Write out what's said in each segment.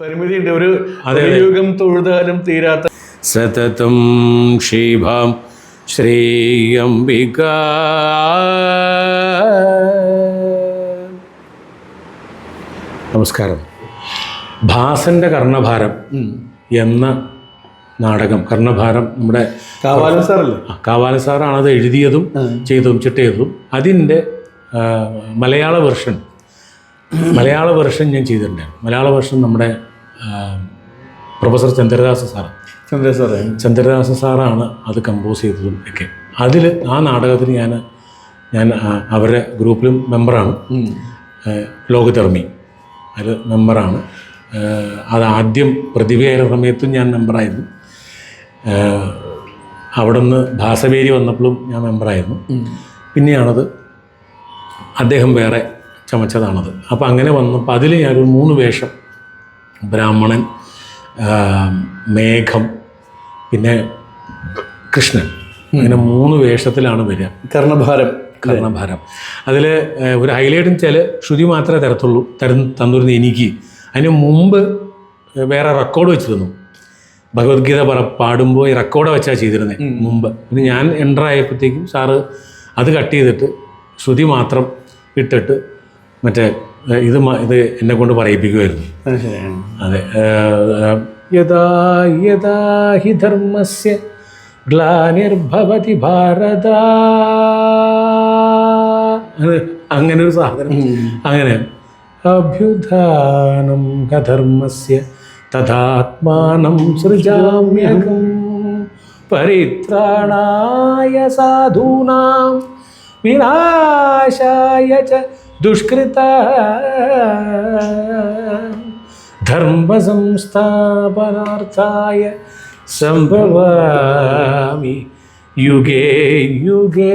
പരിമിതിയുണ്ട്. ഒരു യുഗം തൊഴുതാലും തീരാത്ത സതതം ശ്രീഭാം ശ്രീയംബിക. നമസ്കാരം. ഭാസന്റെ കർണഭാരം എന്ന നാടകം കർണഭാരം നമ്മുടെ കാവാലൻ സാറല്ലേ? ആ, കാവാല സാറാണ് അത് എഴുതിയതും ചെയ്തതും ചിട്ടയതും. അതിന്റെ മലയാള വെർഷൻ മലയാള വെർഷൻ ഞാൻ ചെയ്തിട്ടുണ്ടായിരുന്നു മലയാള വെർഷൻ നമ്മുടെ പ്രൊഫസർ ചന്ദ്രദാസ സാർ ചന്ദ്രദാസ് സാറേ. ചന്ദ്രദാസ സാറാണ് അത് കമ്പോസ് ചെയ്തതും ഒക്കെ. അതിൽ ആ നാടകത്തിന് ഞാൻ ഞാൻ അവരുടെ ഗ്രൂപ്പിലും മെമ്പറാണ് ലോകധർമ്മി. അതിൽ മെമ്പറാണ് അത് ആദ്യം പ്രതിഭയായ സമയത്തും ഞാൻ മെമ്പറായിരുന്നു അവിടെ നിന്ന് ഭാസവേരി വന്നപ്പോഴും ഞാൻ മെമ്പറായിരുന്നു പിന്നെയാണത് അദ്ദേഹം വേറെ ചമച്ചതാണത്. അപ്പോൾ അങ്ങനെ വന്നപ്പോൾ അതിൽ ഞാനൊരു മൂന്ന് വേഷം ബ്രാഹ്മണൻ മേഘം പിന്നെ കൃഷ്ണൻ. അങ്ങനെ മൂന്ന് വേഷത്തിലാണ് വരിക. കർണഭാരം. കർണഭാരം. അതിൽ ഒരു ഹൈലൈറ്റ് വെച്ചാൽ ശ്രുതി മാത്രമേ തരത്തുള്ളൂ തര തന്നിരുന്ന എനിക്ക്. അതിന് മുമ്പ് വേറെ റെക്കോർഡ് വെച്ചിരുന്നു. ഭഗവത്ഗീത പറ പാടുമ്പോൾ ഈ റെക്കോർഡ് വെച്ചാൽ ചെയ്തിരുന്നത് മുമ്പ്. പിന്നെ ഞാൻ എന്റർ ആയപ്പോഴത്തേക്കും സാറ് അത് കട്ട് ചെയ്തിട്ട് ശ്രുതി മാത്രം ഇട്ടിട്ട് മറ്റേ ഇത് ഇത് എന്നെ കൊണ്ട് പറയിപ്പിക്കുമായിരുന്നു അതെ യഥാ യഥാ ഹി ധർമ്മസ്യ ഗ്ലാനിർഭവതി ഭാരത. അങ്ങനെ ഒരു സാധനം. അങ്ങനെ അഭ്യുധാനം കധർമ്മസ്യ തഥാത്മാനം സൃജാമ്യകം പരിത്രാണായ സാധൂനാം വിനാശായ ച ദുഷ്കൃത ധർമ്മസംസ്ഥാപനാർത്ഥായ സംഭവാമി യുഗേ യുഗേ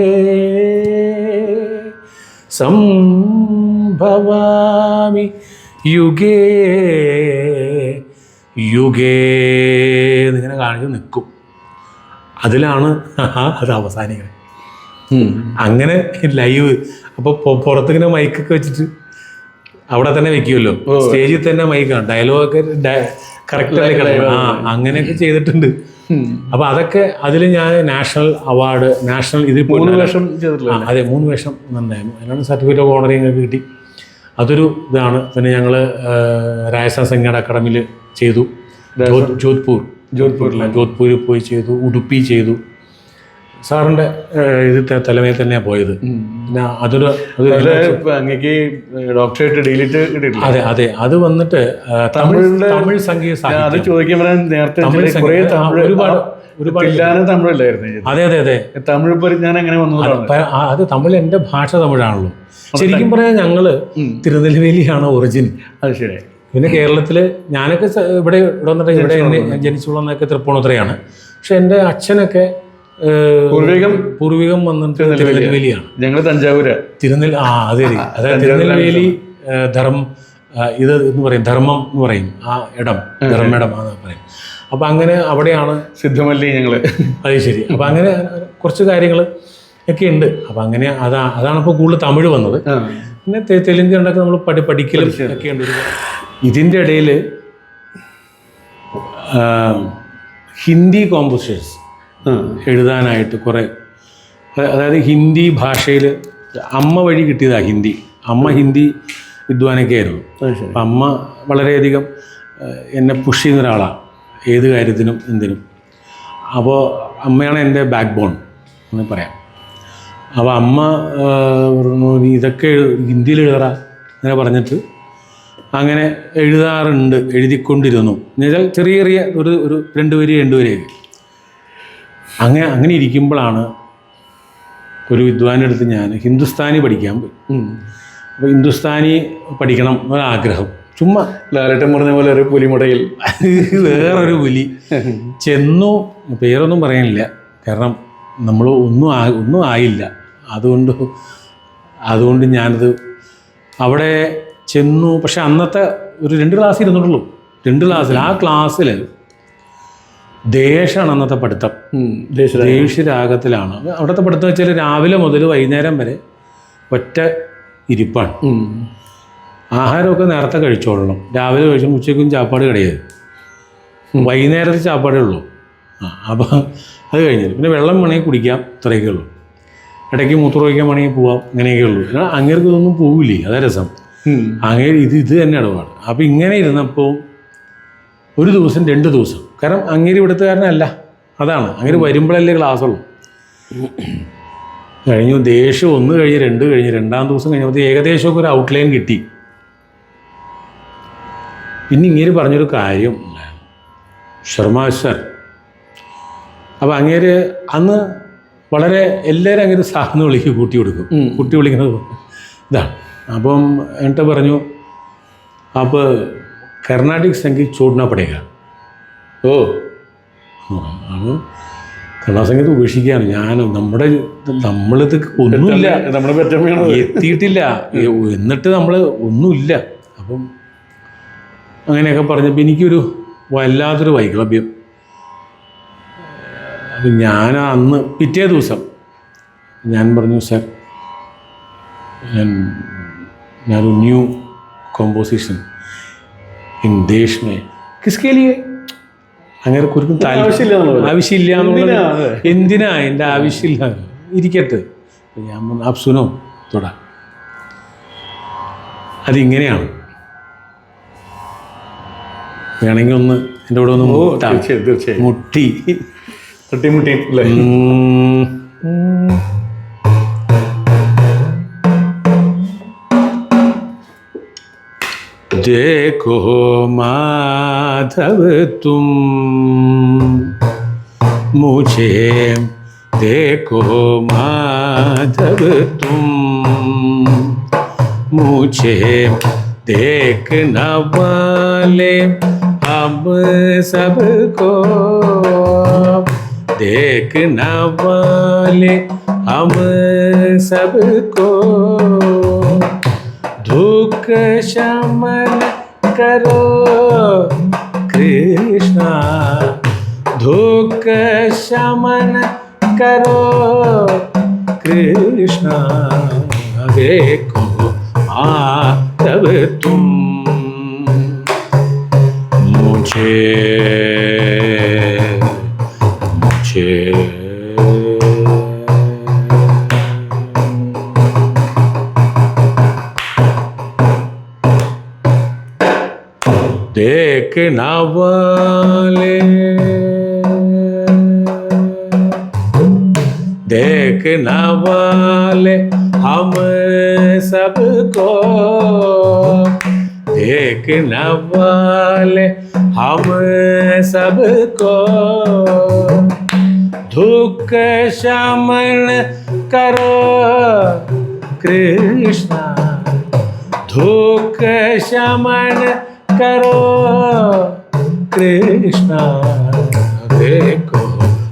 സംഭവാമി യുഗേ യുഗേ എന്നിങ്ങനെ കാണിച്ച് നിൽക്കും. അതിലാണ് അത് അവസാനിക്കുന്നത്. അങ്ങനെ ലൈവ്. അപ്പോൾ പുറത്തിങ്ങനെ മൈക്കൊക്കെ വെച്ചിട്ട് അവിടെ തന്നെ വെക്കുമല്ലോ സ്റ്റേജിൽ തന്നെ മൈക്കാണ് ഡയലോഗൊക്കെ കറക്റ്റായി കളയും ആ അങ്ങനെയൊക്കെ ചെയ്തിട്ടുണ്ട്. അപ്പൊ അതൊക്കെ അതിൽ ഞാൻ നാഷണൽ അവാർഡ് നാഷണൽ ഇതിൽ മൂന്ന് വേഷം അതെ മൂന്ന് വേഷം നന്നായിരുന്നു അതിനാണ് സർട്ടിഫിക്കറ്റ് ഓഫ് ഓണറിങ് ഒക്കെ കിട്ടി. അതൊരു ഇതാണ്. പിന്നെ ഞങ്ങൾ രാജസ്ഥാൻ സംഗീത അക്കാഡമിയിൽ ചെയ്തു. ജോധ്പൂർ. ജോധ്പൂരിൽ ജോധ്പൂരിൽ പോയി ചെയ്തു. ഉടുപ്പി ചെയ്തു. സാറിന്റെ ഇതിന്റെ തലമേ തന്നെയാ തന്നെയാണ് പോയത് പിന്നെ അതൊരു അത് അങ്ങേക്ക് ഡോക്ടറേറ്റ് ഡിലീറ്റ് അതെ അതെ. അത് വന്നിട്ട് തമിഴ് തമിഴ് സംഗീത ഞാൻ അത് ചോദിക്കാൻ നേരത്തെ ഒരുപാട് ഒരുപാട് തമിഴല്ലായിരുന്നു അതെ അതെ അതെ. തമിഴ് പരിജ്ഞാനം എങ്ങനെ വന്നതാണ് അത് തമിഴ് എന്റെ ഭാഷ തമിഴാണല്ലോ. ശരിക്കും പറയാൻ ഞങ്ങൾ തിരുനെൽവേലിയാണ് ഒറിജിൻ അത് ശരി. പിന്നെ കേരളത്തിൽ ഞാനൊക്കെ ഇവിടെ ഇവിടെ വന്നിട്ട് ഇവിടെ ജനിച്ചു തൃപ്പൂണിത്തുറയാണ്. പക്ഷെ എന്റെ അച്ഛനൊക്കെ പൂർവികം പൂർവികം വന്നിട്ട് തിരുനെൽവേലിയാണ്. ഞങ്ങൾ തഞ്ചാവൂര്. തിരുനെൽ ആ അതെ അതെ. അതായത് തിരുനെൽവേലി ധർമ്മ ഇത് എന്ന് പറയും ധർമ്മം എന്ന് പറയും ആ ഇടം ധർമ്മയിടം എന്ന് പറയും. അപ്പം അങ്ങനെ അവിടെയാണ് സിദ്ധമല്ലി ഞങ്ങൾ. അത് ശരി. അപ്പം അങ്ങനെ കുറച്ച് കാര്യങ്ങൾ ഒക്കെ ഉണ്ട്. അപ്പം അങ്ങനെ അതാ അതാണ് ഇപ്പോൾ കൂടുതൽ തമിഴ് വന്നത്. പിന്നെ തെലുങ്ക് കണ്ടൊക്കെ നമ്മൾ പഠി പഠിക്കലും ഒക്കെ ഉണ്ട്. ഇതിന്റെ ഇടയിൽ ഹിന്ദി കോമ്പോസേഴ്സ്. എഴുതാനായിട്ട് കുറേ. അതായത് ഹിന്ദി ഭാഷയിൽ അമ്മ വഴി കിട്ടിയതാണ് ഹിന്ദി. അമ്മ ഹിന്ദി വിദ്വാനൊക്കെ ആയിരുന്നു. അപ്പം അമ്മ വളരെയധികം എന്നെ പുഷ് ചെയ്യുന്ന ഒരാളാണ് ഏത് കാര്യത്തിനും എന്തിനും. അപ്പോൾ അമ്മയാണ് എന്റെ ബാക്ക് ബോൺ എന്ന് പറയാം. അപ്പോൾ അമ്മ പറഞ്ഞു "നീ ഇതൊക്കെ ഹിന്ദിയിൽ എഴുതറ അങ്ങനെ പറഞ്ഞിട്ട് അങ്ങനെ എഴുതാറുണ്ട് എഴുതിക്കൊണ്ടിരുന്നു. എന്നുവെച്ചാൽ ചെറിയ ചെറിയ ഒരു ഒരു രണ്ട് വരി രണ്ട് വരിയൊക്കെ അങ്ങനെ അങ്ങനെ ഇരിക്കുമ്പോഴാണ് ഒരു വിദ്വാന്റെ അടുത്ത് ഞാൻ ഹിന്ദുസ്ഥാനി പഠിക്കാൻ പോയി. അപ്പോൾ ഹിന്ദുസ്ഥാനി പഠിക്കണം എന്നൊരാഗ്രഹം. ചുമ്മാ ലാലട്ടൻ പറഞ്ഞ പോലെ ഒരു പുലിമുടയിൽ. വേറൊരു പുലി. ചെന്നു പേരൊന്നും പറയാനില്ല. കാരണം നമ്മൾ ഒന്നും ആ ഒന്നും ആയില്ല. അതുകൊണ്ട് അതുകൊണ്ട് ഞാനത് അവിടെ ചെന്നു. പക്ഷെ അന്നത്തെ ഒരു രണ്ട് ക്ലാസ് ഇരുന്നിട്ടുള്ളൂ. രണ്ട് ക്ലാസ്സിൽ ആ ക്ലാസ്സിൽ ദേശമാണ് അന്നത്തെ പഠിത്തം ദേഷ്യരാഗത്തിലാണ്. ദേശരാഗത്തിലാണ് അവിടുത്തെ പഠിത്തം വെച്ചാൽ രാവിലെ മുതൽ വൈകുന്നേരം വരെ ഒറ്റ ഇരിപ്പാണ്. ആഹാരമൊക്കെ നേരത്തെ കഴിച്ചോളണം. രാവിലെ കഴിച്ചും ഉച്ചയ്ക്കും ചാപ്പാട് കിടയത് വൈകുന്നേരത്തെ ചാപ്പാടേ ഉള്ളൂ. ആ അപ്പോൾ അത് കഴിഞ്ഞിട്ട് പിന്നെ വെള്ളം വേണമെങ്കിൽ കുടിക്കാം ഇത്രയൊക്കെ ഉള്ളൂ. ഇടയ്ക്ക് മൂത്രമൊഴിക്കാൻ വേണമെങ്കിൽ പോവാം അങ്ങനെയൊക്കെ ഉള്ളൂ. അങ്ങേർക്ക് ഇതൊന്നും പോവില്ലേ? അതാ രസം. അങ്ങനെ ഇത് ഇത് തന്നെ ഇടപാട്. അപ്പോൾ ഇങ്ങനെ ഇരുന്നപ്പോൾ ഒരു ദിവസം രണ്ട് ദിവസം കാരണം അങ്ങേര് ഇവിടുത്തുകാരനല്ല. അതാണ്. അങ്ങനെ വരുമ്പോഴല്ലേ ക്ലാസ് ഉള്ളൂ കഴിഞ്ഞു ദേഷ്യം ഒന്ന് കഴിഞ്ഞ് രണ്ട് കഴിഞ്ഞ് രണ്ടാം ദിവസം കഴിഞ്ഞപ്പോൾ ഏകദേശമൊക്കെ ഒരു ഔട്ട്ലൈൻ കിട്ടി. പിന്നെ ഇങ്ങനെ പറഞ്ഞൊരു കാര്യം. ശർമ്മ സർ. അപ്പോൾ അങ്ങേര് അന്ന് വളരെ എല്ലാവരും അങ്ങനെ സാറിന് വിളിക്കും കൂട്ടി കൊടുക്കും. കൂട്ടി വിളിക്കുന്നത് ഇതാണ് അപ്പം എന്നിട്ട് പറഞ്ഞു അപ്പോൾ കർണാടിക് സംഗീത് ചോടന പടേക ഓ. അപ്പോൾ കണ്ണാസംഗത്ത് സംഗീതം ഉപേക്ഷിക്കുകയാണ്. ഞാൻ നമ്മുടെ നമ്മളിത് ഒന്നുമില്ല. എത്തിയിട്ടില്ല. എന്നിട്ട് നമ്മൾ ഒന്നുമില്ല. അപ്പം അങ്ങനെയൊക്കെ പറഞ്ഞപ്പോൾ എനിക്കൊരു വല്ലാത്തൊരു വൈക്ലഭ്യം അപ്പം ഞാൻ അന്ന് പിറ്റേ ദിവസം ഞാൻ പറഞ്ഞു സർ ഞാൻ ഞാനൊരു ന്യൂ കോമ്പോസിഷൻ ഇൻ ദേശ് മേ കിസ്കേ ലിയേ അങ്ങനെ കുരുക്കും ആവശ്യമില്ല എന്നുള്ളത്. എന്തിനാ? എന്റെ ആവശ്യമില്ല. ഇരിക്കട്ടെ. ഞാൻ അപ്സുനോ തൊടാ. അതിങ്ങനെയാണ്. വേണമെങ്കിൽ ഒന്ന് എന്റെ കൂടെ ഒന്ന് മുട്ടി തീർച്ചയായും തീർച്ചയായും. മുട്ടി. തട്ടിമുട്ടി അല്ലേ? देखो माधव तुम। मुझे देखो माधव तुम। मुझे देखना वाले अब सबको। देखना वाले हम सबको। शमन करो। कृष्णा दुख शमन करो। कृष्णा देखो माधव तुम। मुझे मुझे देखना वाले देखना वाले हम सबको। देखना वाले हम सबको। दुख शमन करो कृष्णा। दुख शमन करो कृष्णा देखो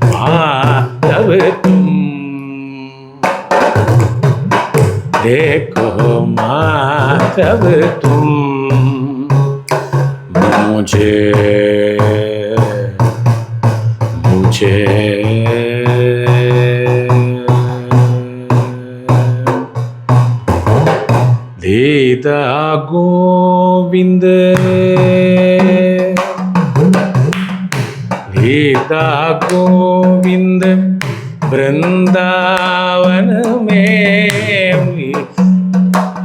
माधव तुम देखो माधव तुम मुझे मुझे ഗീതാ ഗോവിന്ദ് ഗീതാ ഗോവിന്ദ് വൃന്ദാവനമേ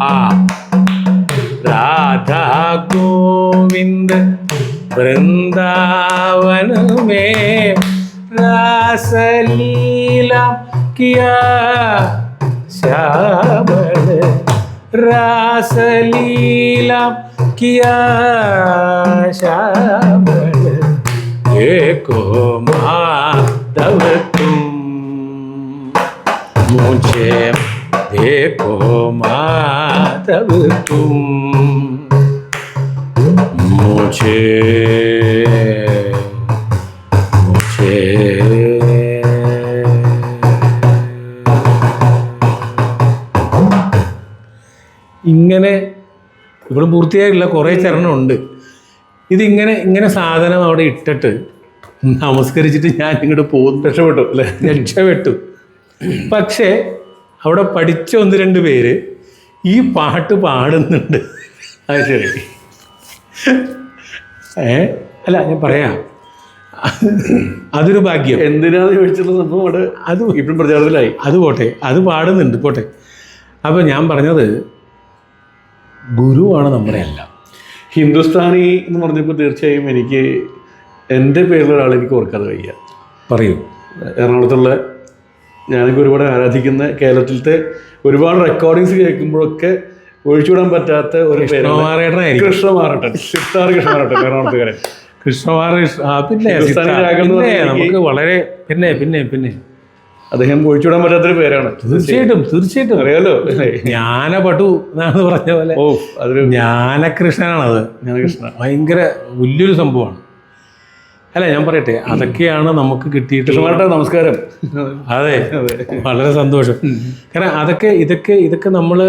ആ രാധാ ഗോവിന്ദ് വൃന്ദാവനമേ രാസലീല കിയ ശ്യാമ लीला किया श्यामल रास लीला किया श्यामल देखो माधव तुम मुझे देखो माधव तुम मुझे मुझे ഇങ്ങനെ ഇവിടെ പൂർത്തിയായിട്ടില്ല കുറേ ചരണമുണ്ട്. ഇതിങ്ങനെ ഇങ്ങനെ സാധനം അവിടെ ഇട്ടിട്ട് നമസ്കരിച്ചിട്ട് ഞാൻ ഇങ്ങോട്ട് പോകും രക്ഷപ്പെട്ടു അല്ലെ? രക്ഷപ്പെട്ടു. പക്ഷേ അവിടെ പഠിച്ച ഒന്ന് രണ്ട് പേര് ഈ പാട്ട് പാടുന്നുണ്ട്. അത് ശരി. ഏ? അല്ല ഞാൻ പറയാം. അതൊരു ഭാഗ്യം. എന്തിനാന്ന് ചോദിച്ചുള്ള സംഭവം അവിടെ അത് ഇപ്പം പ്രചാരത്തിലായി. അത് പോട്ടെ അത് പാടുന്നുണ്ട് പോട്ടെ. അപ്പോൾ ഞാൻ പറഞ്ഞത് ഗുരുവാണ് നമ്മുടെ എല്ലാം. ഹിന്ദുസ്ഥാനി എന്ന് പറഞ്ഞപ്പോൾ തീർച്ചയായും എനിക്ക് എന്റെ പേരിലൊരാൾ എനിക്ക് ഓർക്കാതെ വയ്യ. പറയൂ. എറണാകുളത്തുള്ള ഞാനൊക്കെ ഒരുപാട് ആരാധിക്കുന്ന കേരളത്തിലത്തെ ഒരുപാട് റെക്കോർഡിങ്സ് കേൾക്കുമ്പോഴൊക്കെ ഒഴിച്ചുവിടാൻ പറ്റാത്ത ഒരു കൃഷ്ണമാറട്ടൻ സിത്താർ കൃഷ്ണമാറട്ടൻ എറണാകുളത്തുകാരൻ. എന്ന് പിന്നെ നമുക്ക് വളരെ പിന്നെ പിന്നെ പിന്നെ. അദ്ദേഹം ഒഴിച്ചുവിടാൻ പറ്റാത്തൊരു പേരാണ്. തീർച്ചയായിട്ടും തീർച്ചയായിട്ടും. അറിയാലോ? ജ്ഞാനപടു എന്നാണ് പറഞ്ഞ പോലെ. ഓ അതൊരു ജ്ഞാനകൃഷ്ണനാണത്. ജ്ഞാനകൃഷ്ണ ഭയങ്കര വലിയൊരു സംഭവമാണ്. അല്ല ഞാൻ പറയട്ടെ അതൊക്കെയാണ് നമുക്ക് കിട്ടിയിട്ടുള്ള നമസ്കാരം. അതെ വളരെ സന്തോഷം. കാരണം അതൊക്കെ ഇതൊക്കെ ഇതൊക്കെ നമ്മൾ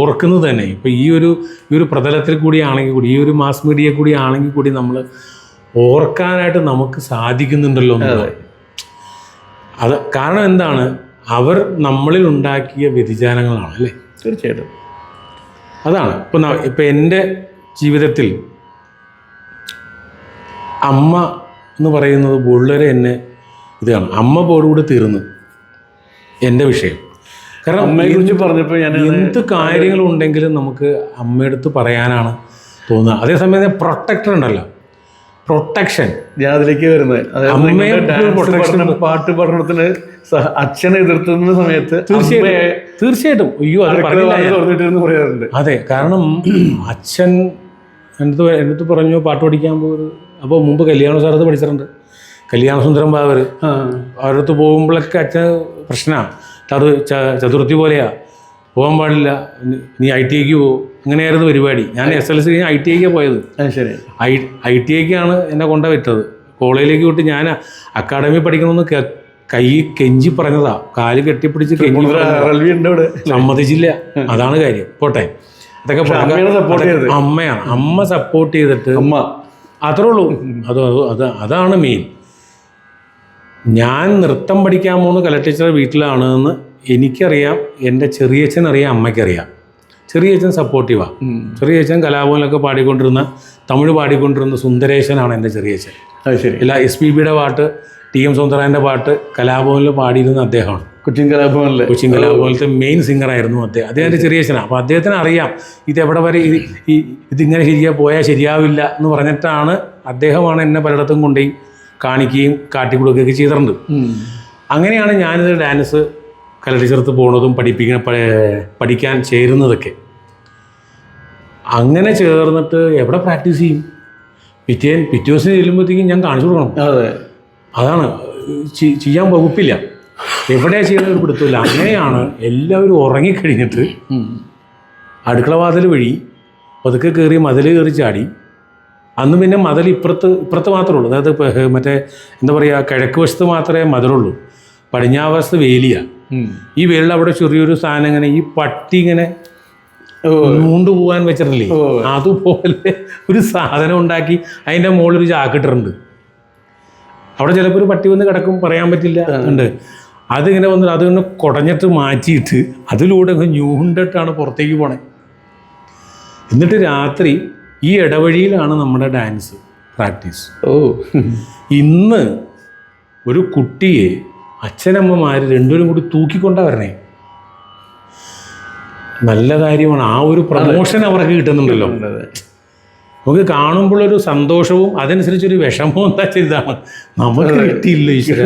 ഓർക്കുന്നത് തന്നെ. ഇപ്പം ഈ ഒരു ഈ ഒരു പ്രതലത്തിൽ കൂടി ആണെങ്കിൽ കൂടി ഈ ഒരു മാസ് മീഡിയ കൂടി ആണെങ്കിൽ കൂടി നമ്മൾ ഓർക്കാനായിട്ട് നമുക്ക് സാധിക്കുന്നുണ്ടല്ലോ എന്നുള്ളത്. അത് കാരണം എന്താണ്? അവർ നമ്മളിൽ ഉണ്ടാക്കിയ വ്യതിചാരങ്ങളാണ് അല്ലേ? തീർച്ചയായിട്ടും. അതാണ്. ഇപ്പം ഇപ്പം എന്റെ ജീവിതത്തിൽ അമ്മ എന്ന് പറയുന്നത് വളരെ എന്നെ ഇതാണ്. അമ്മ പോടുകൂടി തീർന്നു എന്റെ വിഷയം. കാരണം അമ്മയെ കുറിച്ച് പറഞ്ഞപ്പോൾ ഞാൻ എന്ത് കാര്യങ്ങളുണ്ടെങ്കിലും നമുക്ക് അമ്മയെടുത്ത് പറയാനാണ് തോന്നുന്നത് അതേസമയം പ്രൊട്ടക്ടർ ഉണ്ടല്ലോ. പ്രൊട്ടക്ഷൻ. ഞാൻ അതിലേക്ക് വരുന്നത്. പാട്ട് പഠനത്തിന് അച്ഛനെ എതിർത്തുന്ന സമയത്ത് തീർച്ചയായിട്ടും. തീർച്ചയായിട്ടും. അയ്യോ. പറയാറുണ്ട്. അതെ കാരണം അച്ഛൻ എന്റെ എന്നിട്ട് പറഞ്ഞു പാട്ട് പഠിക്കാൻ പോകുന്നത് അപ്പോൾ മുമ്പ് കല്യാണ സ്ഥലത്ത് പഠിച്ചിട്ടുണ്ട്. കല്യാണ സുന്ദരം അവരടുത്ത് പോകുമ്പോഴൊക്കെ അച്ഛൻ പ്രശ്നമാണ് അത് ചതുർത്ഥി പോലെയാ. പോകാൻ പാടില്ല. നീ- നീ ഐ ടി ഐക്ക് പോകും. അങ്ങനെയായിരുന്നു പരിപാടി. ഞാൻ എസ് എൽ സി കഴിഞ്ഞ് ഐ ടി ഐക്ക് പോയത്. ശരി. ഐ ഐ ടി ഐക്കാണ് എന്നെ കൊണ്ട വിട്ടത് കോളേജിലേക്ക് വിട്ട് ഞാൻ അക്കാഡമി പഠിക്കണമെന്ന് ക- കെഞ്ചി പറഞ്ഞതാ. കാൽ കെട്ടിപ്പിടിച്ച് കെഞ്ചി സമ്മതിച്ചില്ല. അതാണ് കാര്യം. പോട്ടെ. അതൊക്കെ. അമ്മയാണ് അമ്മ സപ്പോർട്ട് ചെയ്തിട്ട് അമ്മ. അത്രേ ഉള്ളൂ. അത് അത് അത് അതാണ് മെയിൻ ഞാൻ നൃത്തം പഠിക്കാൻ പോകുന്ന കല ടീച്ചർ വീട്ടിലാണ് എന്ന് എനിക്കറിയാം. എന്റെ ചെറിയച്ഛൻ അറിയാം അമ്മയ്ക്കറിയാം ചെറിയച്ഛൻ സപ്പോർട്ടീവാണ് ചെറിയ അച്ഛൻ കലാഭവനിലൊക്കെ പാടിക്കൊണ്ടിരുന്ന തമിഴ് പാടിക്കൊണ്ടിരുന്ന സുന്ദരേശനാണ് എന്റെ ചെറിയച്ഛൻ അത് ശരി. ഇല്ല എസ് പി ബിയുടെ പാട്ട് ടി എം സൗന്ദരായന്റെ പാട്ട് കലാഭവനിൽ പാടിയിരുന്ന അദ്ദേഹമാണ്. കൊച്ചിൻ കലാഭവനിലെ. കൊച്ചിൻ കലാഭവനിലത്തെ മെയിൻ സിംഗറായിരുന്നു അദ്ദേഹം. അദ്ദേഹത്തിന്റെ ചെറിയച്ഛനാണ് അപ്പോൾ അദ്ദേഹത്തിന് അറിയാം ഇത് എവിടെ വരെ ഇത് ഈ ഇതിങ്ങനെ ശരിയാ പോയാൽ ശരിയാവില്ല എന്ന് പറഞ്ഞിട്ടാണ് അദ്ദേഹമാണ് എന്നെ പലയിടത്തും കൊണ്ടുപോയി കാണിക്കുകയും കാട്ടിക്കൊടുക്കുകയൊക്കെ ചെയ്തിട്ടുണ്ട്. അങ്ങനെയാണ് ഞാനിത് ഡാൻസ് കല ചേർത്ത് പോണതും പഠിപ്പിക്കുന്ന പഠിക്കാൻ ചേരുന്നതൊക്കെ. അങ്ങനെ ചേർന്നിട്ട് എവിടെ പ്രാക്ടീസ് ചെയ്യും? പിറ്റേൻ പിറ്റേ ദിവസം ചെല്ലുമ്പോഴത്തേക്കും ഞാൻ കാണിച്ചു കൊടുക്കണം. അതെ. അതാണ് ചെയ്യാൻ വകുപ്പില്ല. എവിടെ ചെയ്യുന്നവർ ഒരു പിടുത്തമില്ല. അങ്ങനെയാണ് എല്ലാവരും ഉറങ്ങിക്കഴിഞ്ഞിട്ട് ഉം. അടുക്കള വാതിൽ വഴി പതുക്കെ കയറി മതിൽ കയറി ചാടി. അന്ന് പിന്നെ മതിൽ ഇപ്പുറത്ത് ഇപ്പുറത്ത് മാത്രമേ ഉള്ളൂ. അതായത് മറ്റേ എന്താ പറയുക കിഴക്ക് വശത്ത് മാത്രമേ മതിലുള്ളൂ. പടിഞ്ഞാവശത്ത് വേലിയാണ്. ഈ വെള്ളം അവിടെ ചെറിയൊരു സാധനം ഇങ്ങനെ ഈ പട്ടി ഇങ്ങനെ നൂണ്ടു പോകാൻ വെച്ചിട്ടില്ലേ. അതുപോലെ ഒരു സാധനം ഉണ്ടാക്കി അതിന്റെ മുകളിൽ ഒരു ചാക്കിട്ടിട്ടുണ്ട് അവിടെ ചിലപ്പോൾ ഒരു പട്ടി വന്ന് കിടക്കും പറയാൻ പറ്റില്ല. ഉണ്ട്. അതിങ്ങനെ വന്നിട്ട് അതിങ്ങനെ കുടഞ്ഞിട്ട് മാറ്റിയിട്ട് അതിലൂടെ ഞൂണ്ടിട്ടാണ് പുറത്തേക്ക് പോണേ. എന്നിട്ട് രാത്രി ഈ ഇടവഴിയിലാണ് നമ്മുടെ ഡാൻസ് പ്രാക്ടീസ്. ഓ. ഇന്ന് ഒരു കുട്ടിയെ അച്ഛനമ്മമാർ രണ്ടുപേരും കൂടി തൂക്കിക്കൊണ്ടാ വരണേ. നല്ല കാര്യമാണ്. ആ ഒരു പ്രമോഷൻ അവർക്ക് കിട്ടുന്നുണ്ടല്ലോ. നമുക്ക് കാണുമ്പോഴൊരു സന്തോഷവും അതനുസരിച്ചൊരു വിഷമവും എന്താ ചെയ്താണ് നമുക്ക് കിട്ടിയില്ല ഈശ്വര.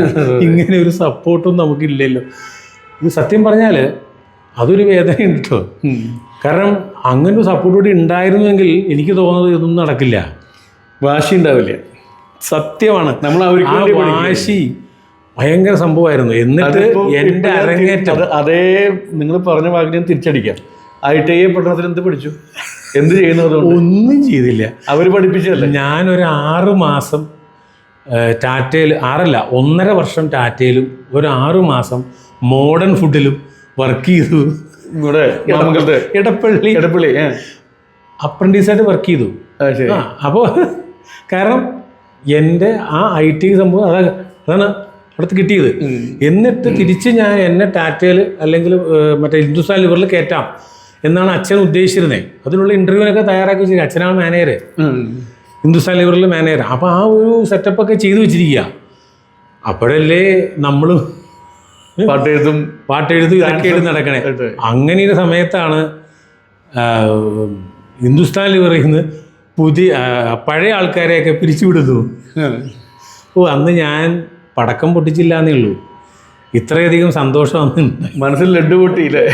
ഇങ്ങനെ ഒരു സപ്പോർട്ടും നമുക്കില്ലല്ലോ. ഇത് സത്യം പറഞ്ഞാൽ അതൊരു വേദനയുണ്ട് കേട്ടോ. കാരണം അങ്ങനെ ഒരു സപ്പോർട്ട് കൂടി ഉണ്ടായിരുന്നുവെങ്കിൽ എനിക്ക് തോന്നുന്നത് ഇതൊന്നും നടക്കില്ല. വാശി ഉണ്ടാവില്ല. സത്യമാണ്. നമ്മൾ ആ വാശി ഭയങ്കര സംഭവമായിരുന്നു. എന്നിട്ട് എന്റെ അരങ്ങേറ്റം. അതേ നിങ്ങൾ പറഞ്ഞ വാക്കിനെ തിരിച്ചടിക്കാം. ഐ ടി ഐ പഠനത്തിൽ എന്ത് പഠിച്ചു? എന്ത് ചെയ്യുന്നു ഒന്നും ചെയ്തില്ല. അവർ ഞാൻ ഞാനൊരു ആറ് മാസം ടാറ്റയിൽ ആറല്ല ഒന്നര വർഷം ടാറ്റയിലും ഒരു ആറ് മാസം മോഡേൺ ഫുഡിലും വർക്ക് ചെയ്തു. ഇവിടെ ഇടപ്പള്ളി എടപ്പള്ളി. ഏ. അപ്രന്റീസായിട്ട് വർക്ക് ചെയ്തു. അപ്പോൾ കാരണം എന്റെ ആ ഐ ടി സംഭവം അതാണ് അതാണ് അടുത്ത് കിട്ടിയത്. എന്നിട്ട് തിരിച്ച് ഞാൻ എന്നെ ടാറ്റയിൽ അല്ലെങ്കിൽ മറ്റേ ഹിന്ദുസ്ഥാൻ ലിവറിൽ കയറ്റാം എന്നാണ് അച്ഛൻ ഉദ്ദേശിച്ചിരുന്നത് അതിനുള്ള ഇന്റർവ്യൂവിനൊക്കെ തയ്യാറാക്കി വെച്ചിരിക്കുക അച്ഛനാണ് മാനേജർ ഹിന്ദുസ്ഥാൻ ലിവറിൽ മാനേജർ അപ്പോൾ ആ ഒരു സെറ്റപ്പ് ഒക്കെ ചെയ്തു വെച്ചിരിക്കുക അപ്പോഴല്ലേ നമ്മൾ പാട്ടെഴുതും. പാട്ടെഴുതും ഇതൊക്കെ എഴുതി നടക്കണേ. അങ്ങനെ ഒരു സമയത്താണ് ഹിന്ദുസ്ഥാൻ ലിവറിൽ നിന്ന് പുതിയ പഴയ ആൾക്കാരെയൊക്കെ പിരിച്ചുവിടുന്നു. ഓ അന്ന് ഞാൻ പടക്കം പൊട്ടിച്ചില്ല എന്നേ ഉള്ളൂ. ഇത്രയധികം സന്തോഷം മനസ്സിൽ ലഡ്ഡു പൊട്ടിയില്ലേ?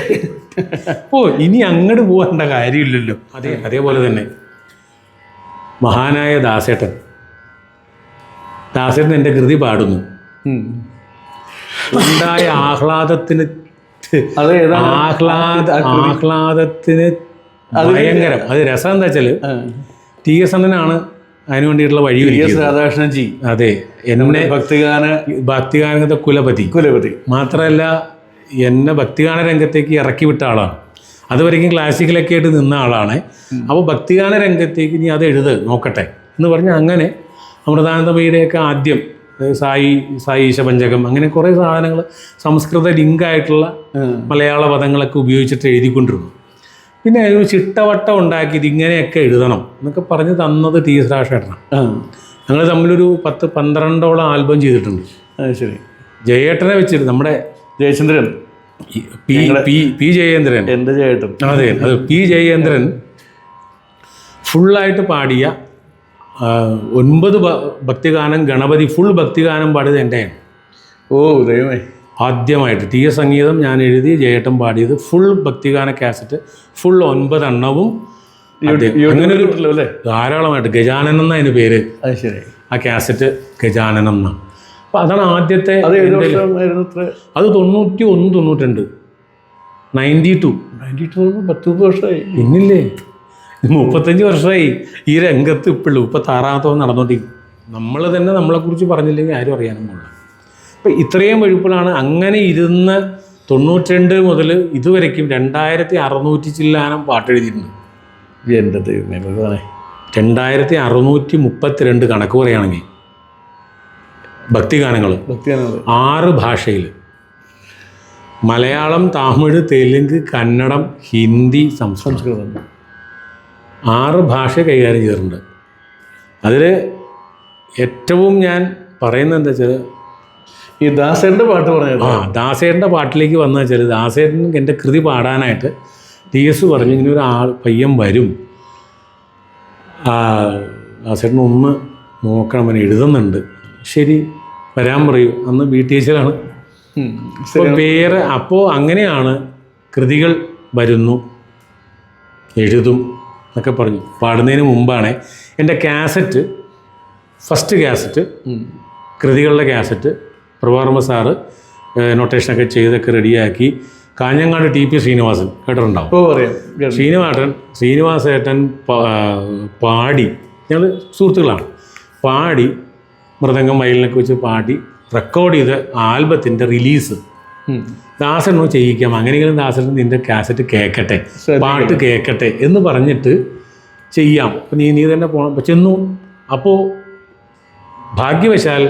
ഓ ഇനി അങ്ങോട്ട് പോകേണ്ട കാര്യമില്ലല്ലോ. അതെ അതേപോലെ തന്നെ. മഹാനായ ദാസേട്ടൻ. ദാസേട്ടൻ എന്റെ കൃതി പാടുന്നു. ഉണ്ടായ ആഹ്ലാദത്തിന് ആഹ്ലാദ ആഹ്ലാദത്തിന് ഭയങ്കരം. അത് രസം എന്താ വെച്ചാൽ ടി എസ് അണ്ണനാണ് അതിന് വേണ്ടിയിട്ടുള്ള വഴി രാധാകൃഷ്ണൻ ജി. അതെ എന്നെ ഭക്തിഗാന ഭക്തിഗാനത്തെ കുലപതി. കുലപതി. മാത്രമല്ല എന്നെ ഭക്തിഗാന രംഗത്തേക്ക് ഇറക്കി വിട്ട ആളാണ്. അതുവരെയും ക്ലാസിക്കലൊക്കെ ആയിട്ട് നിന്ന ആളാണ്. അപ്പോൾ ഭക്തിഗാന രംഗത്തേക്ക് നീ അത് എഴുത് നോക്കട്ടെ. എന്ന് പറഞ്ഞ് അങ്ങനെ അമൃതാനന്ദമയിയുടെയൊക്കെ ആദ്യം സായി സായി ഈശപഞ്ചകം അങ്ങനെ കുറേ സാധനങ്ങൾ സംസ്കൃത ലിങ്കായിട്ടുള്ള. മലയാള പദങ്ങളൊക്കെ ഉപയോഗിച്ചിട്ട് എഴുതിക്കൊണ്ടിരുന്നു. പിന്നെ ഒരു ചിട്ടവട്ടം ഉണ്ടാക്കി ഇതിങ്ങനെയൊക്കെ എഴുതണം എന്നൊക്കെ പറഞ്ഞ് തന്നത് ടി എസ് രാഷേട്ടനാണ്. ഞങ്ങൾ തമ്മിലൊരു പത്ത് പന്ത്രണ്ടോളം ആൽബം ചെയ്തിട്ടുണ്ട്. ശരി. ജയേട്ടനെ വെച്ചിട്ട് നമ്മുടെ Jayachandran. P P P Jayendran. എന്റെ ജയേട്ടൻ? അതെ അത് പി ജയേന്ദ്രൻ ഫുള്ളായിട്ട് പാടിയ ഒൻപത് ഭക്തിഗാനം ഗണപതി ഫുൾ ഭക്തിഗാനം പാടിയത് എന്റെയാണ്. ഓ ദൈവമേ. ആദ്യമായിട്ട് എസ് സംഗീതം ഞാൻ എഴുതി ജയേട്ടൻ പാടിയത് ഫുൾ ഭക്തിഗാന കാസറ്റ് ഫുൾ ഒൻപതെണ്ണവും അങ്ങനെ ഒരു ധാരാളമായിട്ട്. ഗജാനൻ എന്ന അതിന് പേര്? ആ കാസറ്റ് ഗജാനനം എന്നാണ് അപ്പോൾ അതാണ് ആദ്യത്തെ അത് തൊണ്ണൂറ്റി ഒന്ന് തൊണ്ണൂറ്റിരണ്ട്. Ninety to. നയന്റി ടു പത്ത് മുപ്പത് വർഷമായി. പിന്നില്ലേ? മുപ്പത്തഞ്ച് വർഷമായി. ഈ രംഗത്ത് ഇപ്പോഴും ഇപ്പം താറാത്തോ നടന്നുകൊണ്ടിരിക്കും നമ്മൾ തന്നെ നമ്മളെക്കുറിച്ച് പറഞ്ഞില്ലെങ്കിൽ ആരും അറിയാനും അപ്പം ഇത്രയും വഴുപ്പിളാണ് അങ്ങനെ ഇരുന്ന് തൊണ്ണൂറ്റിരണ്ട് മുതൽ ഇതുവരയ്ക്കും രണ്ടായിരത്തി അറുന്നൂറ്റി ചില്ലാനം പാട്ട് എന്റെ ദൈവമേ രണ്ടായിരത്തി അറുന്നൂറ്റി മുപ്പത്തിരണ്ട് കണക്ക് പറയുകയാണെങ്കിൽ ഭക്തിഗാനങ്ങൾ ഭക്തിഗാനങ്ങൾ. ആറ് ഭാഷയിൽ. മലയാളം തമിഴ് തെലുങ്ക് കന്നഡം ഹിന്ദി സംസ്കൃതം. ആറ് ഭാഷ കൈകാര്യം ചെയ്തിട്ടുണ്ട്. അതിൽ ഏറ്റവും ഞാൻ പറയുന്നത് എന്താ വെച്ചാൽ ഈ ദാസേട്ടന്റെ പാട്ട് പറഞ്ഞത് ആ ദാസേട്ടന്റെ പാട്ടിലേക്ക് വന്നു വെച്ചാൽ ദാസേട്ടൻ എന്റെ കൃതി പാടാനായിട്ട് ടി എസ് പറഞ്ഞു ഇങ്ങനെ ഒരു ആൾ പയ്യൻ വരും. ദാസേട്ടൻ ഒന്ന് നോക്കണം അവൻ എഴുതുന്നുണ്ട്. ശരി വരാൻ പറയൂ. അന്ന് ബി ടി എച്ചിലാണ് വേറെ അപ്പോൾ അങ്ങനെയാണ് കൃതികൾ വരുന്നു എഴുതും എന്നൊക്കെ പറഞ്ഞു. പാടുന്നതിന് മുമ്പാണ് എന്റെ കാസറ്റ് ഫസ്റ്റ് കാസറ്റ്. കൃതികളുടെ കാസറ്റ് പ്രഭാവർമ്മ സാറ് നൊട്ടേഷനൊക്കെ ചെയ്തൊക്കെ റെഡിയാക്കി കാഞ്ഞങ്ങാട് ടി പി ശ്രീനിവാസൻ കേട്ടിട്ടുണ്ടാവും. ശ്രീനിവാസൻ ശ്രീനിവാസേട്ടൻ പാടി ഞങ്ങൾ സുഹൃത്തുക്കളാണ്. പാടി മൃദംഗം വയലിനൊക്കെ വെച്ച് പാടി റെക്കോർഡ് ചെയ്ത ആൽബത്തിന്റെ റിലീസ്. ദാസനോ ചെയ്യിക്കാം. അങ്ങനെയെങ്കിലും ദാസൻ നിന്റെ കാസറ്റ് കേൾക്കട്ടെ പാട്ട് കേൾക്കട്ടെ എന്ന് പറഞ്ഞിട്ട് ചെയ്യാം. അപ്പം നീ നീ തന്നെ പോകണം ചെന്നു. അപ്പോൾ ഭാഗ്യവശാൽ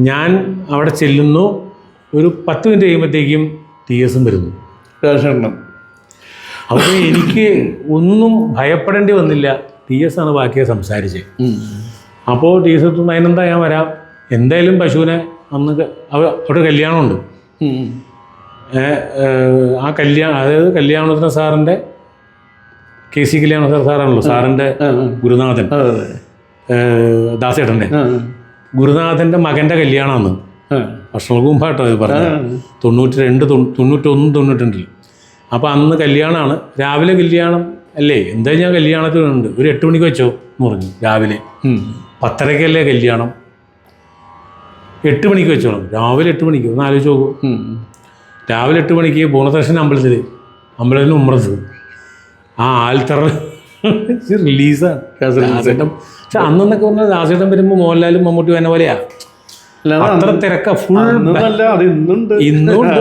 ഞാൻ അവിടെ ചെല്ലുന്നു. ഒരു പത്ത് മിനിറ്റ് കഴിയുമ്പോഴത്തേക്കും ടി എസും വരുന്നു. ദാസേട്ടൻ അപ്പോൾ എനിക്ക് ഒന്നും ഭയപ്പെടേണ്ടി വന്നില്ല. ടി എസ് ആണ് ബാക്കിയെ സംസാരിച്ചത്. അപ്പോൾ ടി എസ് എത്തുന്ന അതിനെന്താ ഞാൻ വരാം? എന്തായാലും പശുവിനെ അന്ന് അവ- അവിടെ കല്യാണമുണ്ട്. ആ കല്യാണം അതായത് കല്യാണത്തിന് സാറിന്റെ കെ സി കല്യാണോത്തര സാറാണല്ലോ സാറിന്റെ. ഗുരുനാഥൻ. ദാസേട്ടന്റെ. ഗുരുനാഥന്റെ മകന്റെ കല്യാണമാണ് ആ. ഇത്. പറഞ്ഞത്. തൊണ്ണൂറ്റി രണ്ട് തൊണ്ണൂ- തൊണ്ണൂറ്റൊന്ന് തൊണ്ണൂറ്റിരണ്ടിൽ അപ്പോൾ അന്ന് കല്യാണമാണ് രാവിലെ കല്യാണം അല്ലേ? എന്തായാലും ഞാൻ കല്യാണത്തിനുണ്ട് ഒരു എട്ട് മണിക്ക് വെച്ചോ എന്ന് പറഞ്ഞു രാവിലെ. പത്തരക്കല്ലേ കല്യാണം? എട്ട് മണിക്ക് വെച്ചോളാം. രാവിലെ എട്ട് മണിക്ക്. ഒന്ന് ആലോചിച്ച് നോക്കൂ. രാവിലെ എട്ട് മണിക്ക് പൂർണദർശന അമ്പലത്തിൽ അമ്പലത്തിന് ഉമ്രത്ത് ആ ആൽത്തറ റിലീസാണ് പക്ഷെ അന്നെന്നൊക്കെ പറഞ്ഞാൽ ദാസേട്ടൻ വരുമ്പോൾ മോഹൻലാലും മമ്മൂട്ടി വന്ന പോലെയാ. അത്ര തിരക്ക ഫുൾ ഇന്നുണ്ട്.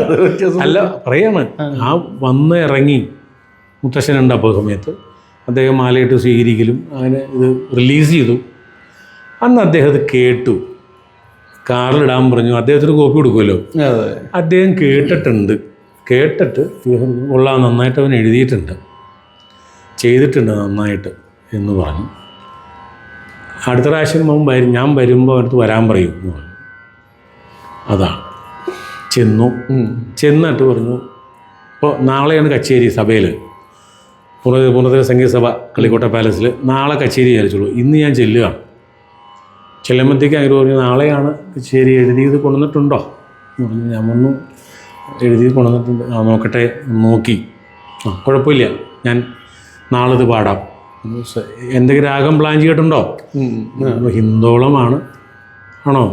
അല്ല പറയാണ് ആ. വന്ന് ഇറങ്ങി മുത്തശ്ശനുണ്ട് അപ്പോൾ സമയത്ത്. അദ്ദേഹം മാലയിട്ട് സ്വീകരിക്കലും അങ്ങനെ ഇത് റിലീസ് ചെയ്തു. അന്ന് അദ്ദേഹം അത് കേട്ടു. കാറിലിടാൻ പറഞ്ഞു. അദ്ദേഹത്തിന് കോപ്പി കൊടുക്കുമല്ലോ. അദ്ദേഹം കേട്ടിട്ടുണ്ട്. കേട്ടിട്ട് കൊള്ളാം നന്നായിട്ട് അവൻ എഴുതിയിട്ടുണ്ട്. ചെയ്തിട്ടുണ്ട് നന്നായിട്ട് എന്ന് പറഞ്ഞു. അടുത്ത പ്രാവശ്യം അവൻ വരും ഞാൻ വരുമ്പോൾ അടുത്ത് വരാൻ പറയും. അതാണ് ചെന്നു. ചെന്നിട്ട് പറഞ്ഞു ഇപ്പോൾ നാളെയാണ് കച്ചേരി സഭയിൽ പുനർ പൂർണതല സംഗീത സഭ കളിക്കോട്ട പാലസിൽ നാളെ കച്ചേരി വിചാരിച്ചുള്ളൂ ഇന്ന് ഞാൻ ചെല്ലുകയാണ്. ചെല്ലുമ്പോഴത്തേക്ക് അങ്ങനെ പറഞ്ഞു നാളെയാണ് കച്ചേരി എഴുതിയത് കൊണ്ടുവന്നിട്ടുണ്ടോ? എന്ന് പറഞ്ഞു. ഞാൻ വന്നു എഴുതി കൊണ്ടുവന്നിട്ടുണ്ട്. ആ നോക്കട്ടെ. നോക്കി. ആ കുഴപ്പമില്ല. ഞാൻ നാളെ ഇത് പാടാം. എന്തെങ്കിലും രാഗം പ്ലാൻ ചെയ്തിട്ടുണ്ടോ? ഹിന്ദോളമാണ്. ആണോ?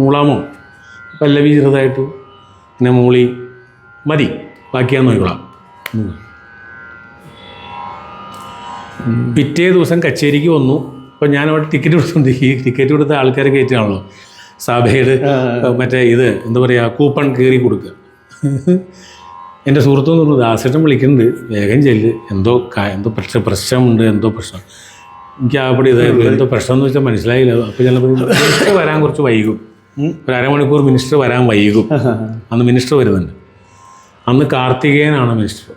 മൂളാമോ? പല്ലവി ചെറുതായിട്ട് പിന്നെ മൂളി മതി. ബാക്കിയാന്ന് നോക്കിക്കോളാം. പിറ്റേ ദിവസം കച്ചേരിക്ക് വന്നു. അപ്പോൾ ഞാൻ അവിടെ ടിക്കറ്റ് കൊടുത്തുണ്ട് ഈ ടിക്കറ്റ് കൊടുത്ത ആൾക്കാരെ കയറ്റുകയാണല്ലോ. സഭയുടെ മറ്റേ ഇത് എന്താ പറയുക കൂപ്പൺ കീറി കൊടുക്കുക. എന്റെ സുഹൃത്തു പറഞ്ഞു ദാസേട്ടൻ വിളിക്കുന്നുണ്ട് വേഗം ചെല്ല്. എന്തോ എന്തോ പ്രശ്ന പ്രശ്നമുണ്ട് എന്തോ പ്രശ്നം. എനിക്ക് അവിടെ ഇതായിരുന്നു എന്തോ പ്രശ്നം എന്ന് വെച്ചാൽ മനസ്സിലായില്ല. അപ്പോൾ ചിലപ്പോൾ മിനിസ്റ്റർ വരാൻ കുറച്ച് വൈകും. ഒരു അരമണിക്കൂർ മിനിസ്റ്റർ വരാൻ വൈകും. അന്ന് മിനിസ്റ്റർ വരുന്നുണ്ട്. അന്ന് കാർത്തികേയനാണ് മിനിസ്റ്റർ.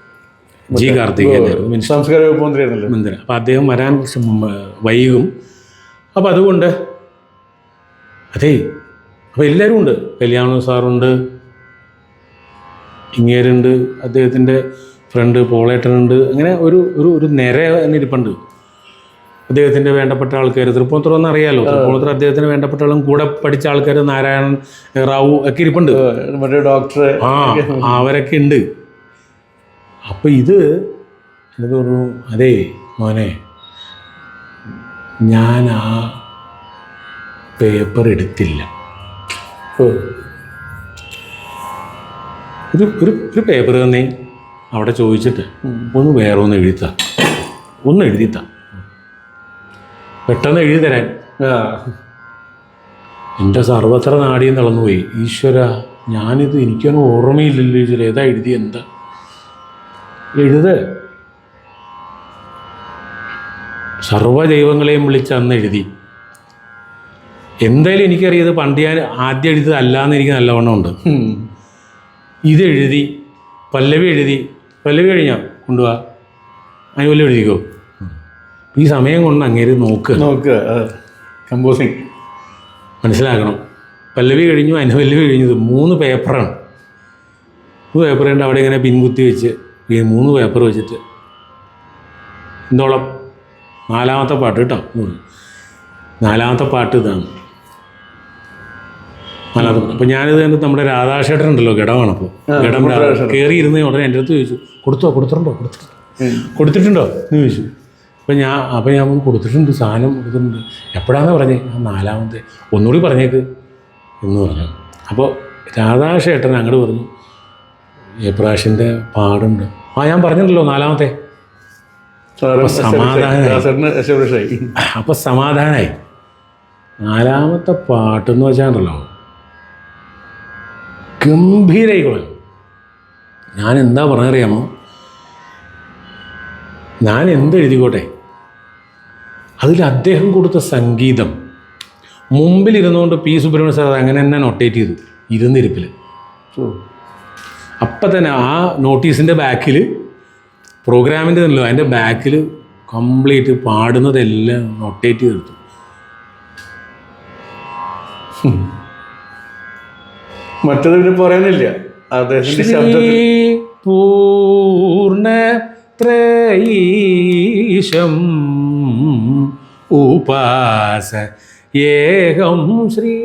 ജി കാർത്തികേയനായിരുന്നു മിനിസ്റ്റർ. സംസ്കാര വകുപ്പ് മന്ത്രിയായിരുന്നല്ലോ മന്ദിരം അപ്പോൾ അദ്ദേഹം വരാൻ കുറച്ച് വൈകും. അപ്പോൾ അതുകൊണ്ട് അതേ അപ്പോൾ എല്ലാവരും ഉണ്ട്. കല്യാണ സാറുണ്ട്. ഇങ്ങേരുണ്ട് അദ്ദേഹത്തിന്റെ ഫ്രണ്ട് പോളേട്ടനുണ്ട്. അങ്ങനെ ഒരു ഒരു ഒരു നിര തന്നെ ഇരിപ്പുണ്ട്. അദ്ദേഹത്തിന്റെ വേണ്ടപ്പെട്ട ആൾക്കാർ തൃപ്പൂണിത്തുറ എന്ന് അറിയാലോ തൃപ്പൂണിത്തുറ അദ്ദേഹത്തിന് വേണ്ടപ്പെട്ട ആളും കൂടെ പഠിച്ച ആൾക്കാർ നാരായണൻ റാവു ഒക്കെ ഇരിപ്പുണ്ട്. മറ്റേ ഡോക്ടർ ആ അവരൊക്കെ ഉണ്ട് അപ്പം ഇത് എനിക്ക് പറഞ്ഞു അതേ മോനെ ഞാൻ ആ പേപ്പർ എടുത്തില്ല. ഒരു ഒരു ഒരു പേപ്പർ തന്നെ അവിടെ ചോദിച്ചിട്ട് ഒന്ന് വേറെ ഒന്ന് എഴുതിത്താ. ഒന്ന് എഴുതിത്താ. പെട്ടെന്ന് എഴുതി തരാൻ. എന്റെ സർവത്ര നാടിയും തളർന്നുപോയി. ഈശ്വര ഞാനിത് എനിക്കൊന്നും ഓർമ്മയില്ലല്ലോ ഈശ്വര. ഏതാ എഴുതി എന്താ? എഴുത്. സർവ ദൈവങ്ങളെയും വിളിച്ച് അന്ന് എഴുതി. എന്തായാലും എനിക്കറിയത് പണ്ട് ഞാൻ ആദ്യം എഴുതിയത് അല്ലാന്ന് എനിക്ക് നല്ലവണ്ണം ഉണ്ട്. ഉം. ഇത് എഴുതി പല്ലവി എഴുതി പല്ലവി കഴിഞ്ഞാ? കൊണ്ടുപോവാ അതിന് വല്ല എഴുതിക്കോ? ഈ സമയം കൊണ്ട് അങ്ങേര് നോക്ക്. നോക്ക് കമ്പോസിങ് മനസ്സിലാക്കണം. പല്ലവി കഴിഞ്ഞു അനുപല്ലവി കഴിഞ്ഞത് മൂന്ന് പേപ്പറാണ്. മൂന്ന് പേപ്പർ കണ്ട് അവിടെ ഇങ്ങനെ പിൻകുത്തി വെച്ച് ഈ മൂന്ന് പേപ്പർ വെച്ചിട്ട്. എന്തോളം നാലാമത്തെ പാട്ട് കേട്ടോ. നാലാമത്തെ പാട്ട് ഇതാണ്. അപ്പം ഞാനിത് കണ്ട് നമ്മുടെ രാധാശേട്ടൻ ഉണ്ടല്ലോ ഗടമാണപ്പോ അപ്പോൾ ഗഡം കയറി ഇരുന്ന് ഉടനെ എന്റെ അടുത്ത് ചോദിച്ചു കൊടുത്തോ കൊടുത്തിട്ടുണ്ടോ കൊടുത്തിട്ടുണ്ടോ കൊടുത്തിട്ടുണ്ടോ? എന്ന് ചോദിച്ചു. അപ്പം ഞാൻ അപ്പം ഞാൻ കൊടുത്തിട്ടുണ്ട് സാധനം കൊടുത്തിട്ടുണ്ട്. എപ്പോഴാന്ന് പറഞ്ഞേ? ആ നാലാമത്തെ. ഒന്നുകൂടി പറഞ്ഞേക്ക് എന്ന് പറഞ്ഞു. അപ്പോൾ രാധാശേട്ടൻ അങ്ങോട്ട് പറഞ്ഞു ഏപ്രാഷിന്റെ പാടുണ്ട്. ആ ഞാൻ പറഞ്ഞിട്ടല്ലോ നാലാമത്തെ. സമാധാനമായി. അപ്പൊ അപ്പോൾ സമാധാനമായി നാലാമത്തെ പാട്ടെന്ന് വെച്ചാണ്ടല്ലോ ഗംഭീരായി ഞാൻ എന്താ പറഞ്ഞറിയാമോ ഞാൻ എന്ത് എഴുതിക്കോട്ടെ അതിൽ അദ്ദേഹം കൊടുത്ത സംഗീതം. മുമ്പിൽ ഇരുന്നുകൊണ്ട് പി. സുബ്രഹ്മണ്യ സാർ അങ്ങനെ തന്നെ നൊട്ടേറ്റ് ചെയ്തു. ഇരുന്നിരിപ്പിൽ അപ്പം തന്നെ ആ നോട്ടീസിന്റെ ബാക്കിൽ പ്രോഗ്രാമിന്റെ അതിന്റെ ബാക്കിൽ കംപ്ലീറ്റ് പാടുന്നതെല്ലാം നൊട്ടേറ്റ് ചെയ്തെടുത്തു. മറ്റത് പിന്നെ പറയാനില്ല. അദ്ദേഹത്തിന്റെ ശബ്ദത്തിൽ. പൂർണ ത്രയീശം ഉപാസ ഏകം ശ്രീ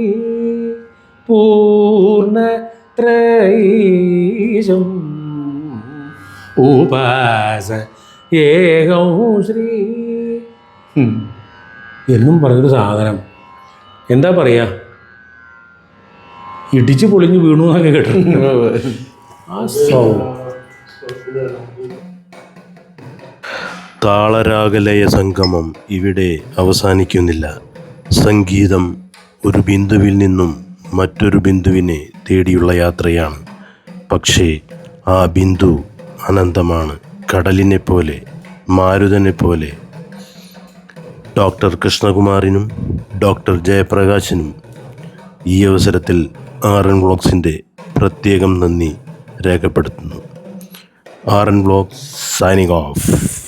പൂർണ ത്രയീശം ഉപാസ ഏകം ശ്രീ. എന്നും പറഞ്ഞൊരു സാധനം. എന്താ പറയുക ഇടിച്ച് പൊളിഞ്ഞ് വീണു എന്നൊക്കെ കേട്ടിട്ടുണ്ട്. താളരാഗലയ സംഗമം ഇവിടെ അവസാനിക്കുന്നില്ല. സംഗീതം ഒരു ബിന്ദുവിൽ നിന്നും മറ്റൊരു ബിന്ദുവിനെ തേടിയുള്ള യാത്രയാണ്. പക്ഷേ ആ ബിന്ദു അനന്തമാണ് കടലിനെ പോലെ മാരുതനെ പോലെ ഡോക്ടർ കൃഷ്ണകുമാറിനും ഡോക്ടർ ജയപ്രകാശിനും ഈ അവസരത്തിൽ ആർ എൻ വ്ളോഗ്സിന്റെ പ്രത്യേകം നന്ദി രേഖപ്പെടുത്തുന്നു. R N vlogs signing off.